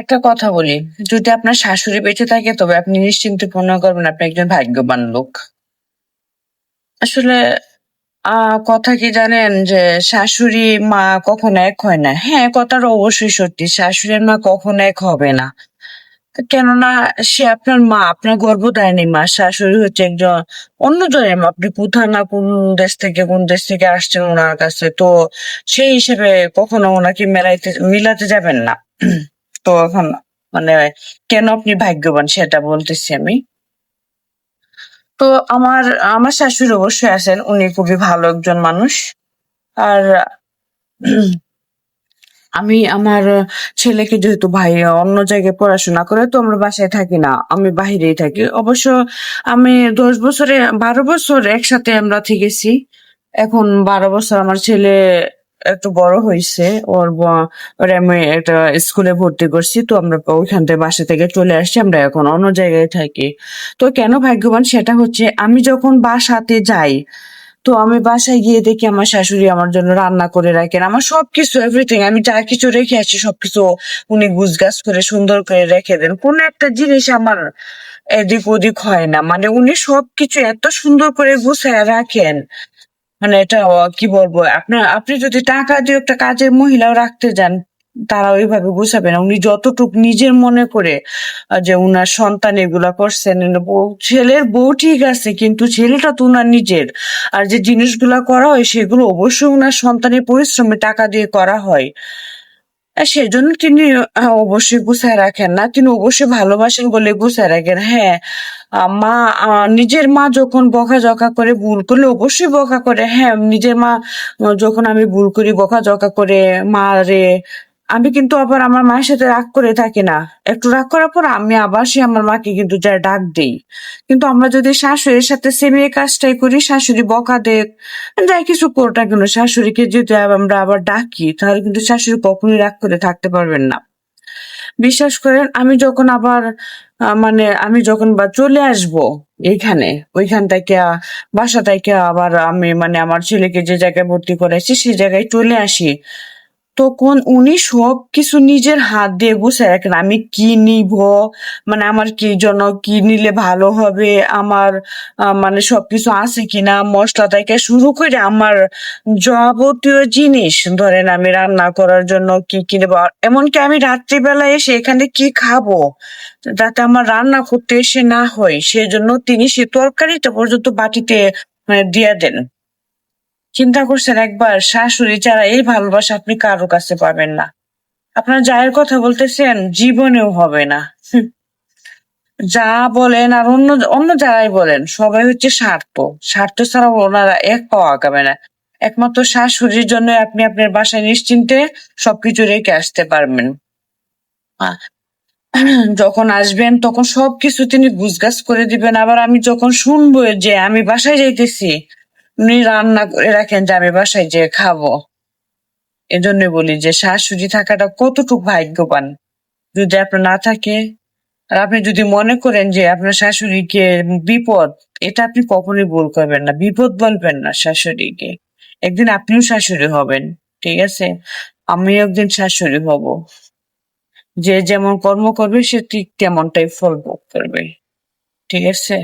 একটা কথা বলি, যদি আপনার শাশুড়ি বেঁচে থাকে, তবে আপনি নিশ্চিন্তে মনে করবেন আপনি একজন ভাগ্যবান লোক। আসলে কথা কি জানেন যে, শাশুড়ি মা কখনো এক হয় না। হ্যাঁ কথাটা অবশ্যই সত্যি, শাশুড়ির মা কখনো এক হবে না। কেননা, সে আপনার মা, আপনার গর্ভধারিণী মা, শাশুড়ি হচ্ছে একজন অন্য জনের মা। আপনি কোথা না কোন দেশ থেকে, কোন দেশ থেকে আসছেন ওনার কাছে, তো সেই হিসেবে কখনো ওনাকে মেলাইতে, মিলাতে যাবেন না। তো এখন মানে কেন আপনি ভাগ্যবান সেটা বলতেছি আমি। তো আমার আমার শাশুড়ি অবশ্যই আছেন, উনি খুবই ভালো একজন মানুষ। আর আমি আমার ছেলেকে যেহেতু ভাই অন্য জায়গায় পড়াশোনা করে, তো আমরা বাসায় থাকি না, আমি বাইরেই থাকি। অবশ্য আমি দশ বছরে, বারো বছর একসাথে আমরা থেকেছি। এখন বারো বছর আমার ছেলে একটু বড় হয়েছে ওর ওরে আমি একটা স্কুলে ভর্তি করছি, তো আমরা ওইখান থেকে বাসা থেকে চলে আসছি, আমরা এখন অন্য জায়গায় থাকি। তো কেন ভাগ্যবান সেটা হচ্ছে, আমি যখন বাসাতে যাই, তো আমি বাসায় গিয়ে দেখি আমার শাশুড়ি আমার জন্য রান্না করে রাখেন, আমার সবকিছু এভরিথিং আমি যা কিছু রেখে আছি সবকিছু উনি গুছগাছ করে সুন্দর করে রেখে দেন। কোন একটা জিনিস আমার এদিক ওদিক হয় না মানে উনি সবকিছু এত সুন্দর করে গুছায় রাখেন মানে এটা কি বলব আপনার আপনি যদি টাকা দিয়ে একটা কাজের মহিলাও রাখতে যান, তারা ওইভাবে গুছাবে না। উনি যতটুকু নিজের মনে করে যে উনার সন্তান এগুলা করছেন ছেলের বউ ঠিক আছে, কিন্তু ছেলেটা তো উনার নিজের। আর যে জিনিসগুলা করা হয়, সেগুলো অবশ্যই উনার সন্তানের পরিশ্রমে টাকা দিয়ে করা হয়। সেজন্য তিনি অবশ্যই গুছায় রাখেন না। তিনি অবশ্যই ভালোবাসেন বলে গুছায় রাখেন। হ্যাঁ মা নিজের মা যখন বকা জকা করে ভুল করলে অবশ্যই বকা করে। হ্যাঁ নিজের মা যখন আমি ভুল করি বকা জকা করে, মা রে আমি কিন্তু আবার আমার মায়ের সাথে রাগ করে থাকি না। একটু রাগ করার পর আমি আবার সে আমার মাকে কিন্তু যা ডাক দেই। কিন্তু আমরা যদি শাশুড়ির সাথে সেম এই কাজটাই করি, শাশুড়ি বকা দেখ যাই কিছু কোরটা কেন, শাশুড়িকে যদি আমরা আবার ডাকি, তাহলে কিন্তু শাশুড়ি কখনোই রাগ করে থাকতে পারবেন না। বিশ্বাস করেন, আমি যখন আবার মানে আমি যখন বা চলে আসব এইখানে, ওইখান থেকে, বাসা থেকে আবার আমি মানে আমার ছেলেকে যে জায়গায় ভর্তি করাইছি, সেই জায়গায় চলে আসি। তখন উনি সব কিছু নিজের হাত দিয়ে গুছায় রাখেন। আমি কি নিব? মানে আমার কি জন্য কি নিলে ভালো হবে? আমার মানে সবকিছু আছে কিনা? মশলা থেকে শুরু করে আমার যাবতীয় জিনিস, ধরেন আমি রান্না করার জন্য কি কি নেব? এমনকি আমি রাত্রিবেলা এসে এখানে কি খাব? যাতে আমার রান্না করতে এসে না হয়। সেজন্য তিনি সে তরকারিটা পর্যন্ত বাটিতে মানে দিয়ে দেন। চিন্তা করছেন একবার, শাশুড়ি ছাড়া এই ভালোবাসা আপনি কারও কাছে পাবেন না। আপনার যায়ের কথা বলতেছেন, জীবনেও হবে না। যা বলেন আর অন্য অন্য যারাই বলেন, সবাই হচ্ছে স্বার্থ। স্বার্থ ছাড়া ওনারা এক পাওয়া আগাবে না। একমাত্র শাশুড়ির জন্য আপনি আপনার বাসায় নিশ্চিন্তে সবকিছু রেখে আসতে পারবেন। যখন আসবেন তখন সবকিছু তিনি গুছগাছ করে দিবেন। আবার আমি যখন শুনব যে আমি বাসায় যাইতেছি উনি রান্না করে রাখেন যে আমি বাসায় যেয়ে খাব। এজন্য বলি যে শাশুড়ি থাকাটা কতটুকু ভাগ্যবান। যদি আপনার না থাকে, আর আপনি যদি মনে করেন যে আপনার শাশুড়িকে বিপদ, এটা আপনি কখনোই ভুল করবেন না। বিপদ বলবেন না শাশুড়িকে। একদিন আপনিও শাশুড়ি হবেন, ঠিক আছে? আমি একদিন শাশুড়ি হব। যে যেমন কর্ম করবে, সে ঠিক তেমনটাই ফল ভোগ করবে, ঠিক আছে?